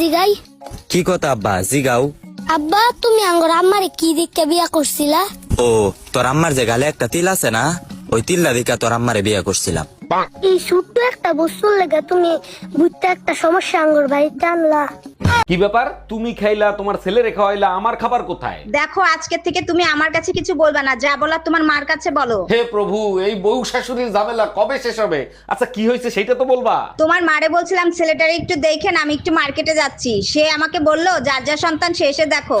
জিগাই। কি কথা আব্বা? জিগাও। আব্বা তুমি আঙ্গর আম্মারে কি দেখে বিয়া করছিলা? ও তোর আম্মার যে গালে একটা তিল আছে না ওই তিল্লা দিকা তোর আম্মারে বিয়া করছিলাম। এই ছোট্ট একটা বস্তুর লেগে তুমি বুঝতে একটা সমস্যা আঙ্গর ভাই আনলা। কি ব্যাপার? তুমি খাইলা তোমার ছেলে রেখা হইলা আমার খাবার কোথায়? দেখো আজকে থেকে তুমি আমার কাছে কিছু বলবা না যা বলা তোমার মার কাছে বলো। হে প্রভু এই বউ শাশুড়ির ঝামেলা কবে শেষ হবে? আচ্ছা কি হয়েছে সেটা তো বলবা। তোমার মারে বলছিলাম ছেলেটারে একটু দেখেন আমি একটু মার্কেটে যাচ্ছি। সে আমাকে বলল যার যা সন্তান সে এসে দেখো।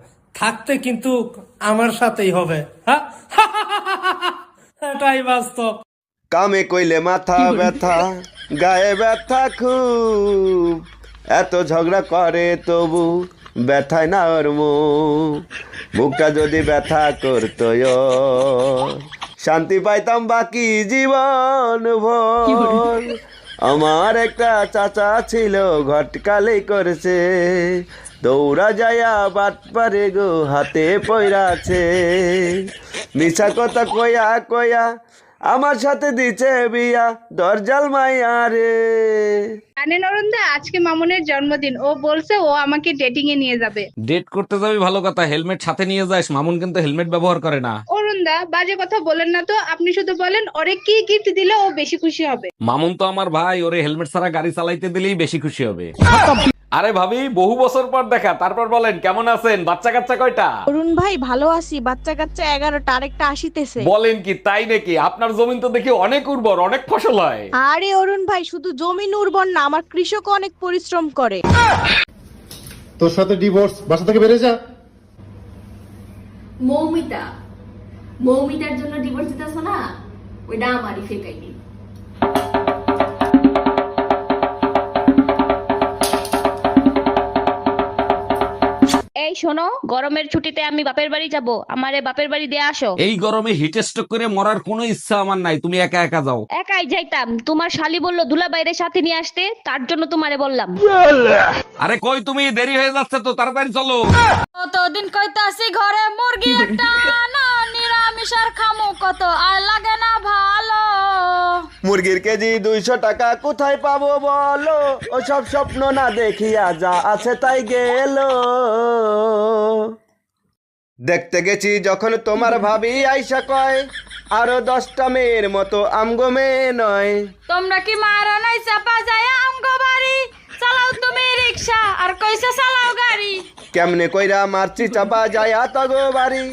থাকতে কিন্তু আমার সাথেই হবে। হ্যাঁ? এটাই বাস্তব। কামে কইলে মাথা ব্যথা, গায়ে ব্যথা খুব। এত ঝগড়া করে তবু ব্যথায় না ওর মুখ। মুখটা যদি ব্যথা করতো শান্তি পাইতাম বাকি জীবন ভর। আমার একটা চাচা ছিল ঘটকালেই করেছে। দৌড়া যায়া বাট পারে গো হাতে পয়রাছে। মিছা কথা কয়া কয়া আমার সাথে দিছে বিয়া দরজাল মাইয়া রে জানেন অরুণদা আজকে মামুনের জন্মদিন। ও বলছে ও আমাকে ডেটিং এ নিয়ে যাবে। ডেট করতে যাবি ভালো কথা হেলমেট সাথে নিয়ে যাস মামুন কিন্তু হেলমেট ব্যবহার করে না। অরুণদা বাজে কথা বলেন না তো আপনি শুধু বলেন ওরে কি গিফট দিলে ও বেশি খুশি হবে। মামুন তো আমার ভাই ওরে হেলমেট ছাড়া গাড়ি চালাইতে দিলেই বেশি খুশি হবে। আরে ভাবি বহু বছর পর দেখা তারপর বলেন কেমন আছেন? বাচ্চা কাচ্চা কয়টা? অরুণ ভাই ভালো আছি বাচ্চা কাচ্চা এগারোটা আরেকটা আসিতেছে। বলেন কি তাই নাকি? আপনার জমিন তো দেখি অনেক উর্বর অনেক ফসল হয়। আরে অরুণ ভাই শুধু জমিন উর্বর না আমার কৃষক অনেক পরিশ্রম করে। তোর সাথে ডিভোর্স বাসা থেকে বেরিয়ে যা। মৌমিতা মৌমিতার জন্য ডিভোর্স দিতেছ না? ওইটা আমারই ফেক আইডি এই শোনো গরমের ছুটিতে আমি বাপের বাড়ি যাব। আমারে বাপের বাড়ি দিয়ে আসো। এই গরমে হিট স্ট্রোক করে মরার কোনো ইচ্ছা আমার নাই তুমি একা একা যাও। একাই যাইতাম। তোমার শালি বলল দুলা বাইরে সাথে নিয়ে আসতে তার জন্য তোমারে বললাম। আরে কই তুমি? দেরি হয়ে যাচ্ছে তো তাড়াতাড়ি চলো। কতদিন কইতাছি ঘরে মুরগি একটা না। আর খামো কত আর লাগে না ভালো। মুরগির কেজি দুইশো টাকা কোথায় পাবো বলো? ও সব স্বপ্ন না দেখিয়া যা আছে তাই গেল। দেখতে গেছি যখন তোমার ভাবি আইসা কয় আরও দশটা মেয়ের মতো আমগো মেয়ে নয়। তোমরা কি মারা নাই চাপা যায় আমগো বাড়ি? চালাও তুমি রিক্সা আর কইসা চালাও গাড়ি। কেমনে কইরা মারছি চাপা যায় তগো বাড়ি।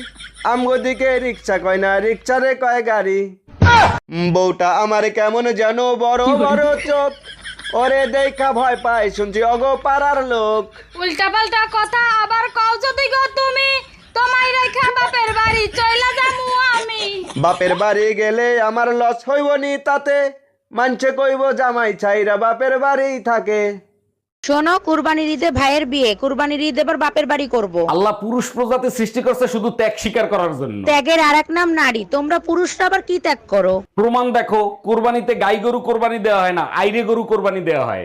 আমগো দিকে রিক্সা কয় না রিক্সারে কয় গাড়ি? বউটা আমার কেমন যেন বড় বড় চোখ। ওরে দেখা ভয় পাই শুনছি অগো পাড়ার লোক। উল্টা পাল্টা কথা আবার কও যদি গো তুমি? তোমায় রেখা বাপের বাড়ি চইলা যামু আমি। বাপের বাড়ি গেলে আমার লস হইব নি তাতে। মানছে কইব জামাই ছাইরা বাপের বাড়ি থাকে। শোনো কুরবানির ঈদে ভাইয়ের বিয়ে কুরবানির ঈদে এবার বাপের বাড়ি করব। আল্লাহ পুরুষ প্রজাতি সৃষ্টি করছে শুধু ত্যাগ স্বীকার করার জন্য। ত্যাগের আর এক নাম নারী তোমরা পুরুষরা আবার কি ত্যাগ করো? প্রমাণ দেখো কোরবানিতে গাই গরু কোরবানি দেওয়া হয় না আইরে গরু কোরবানি দেওয়া হয়।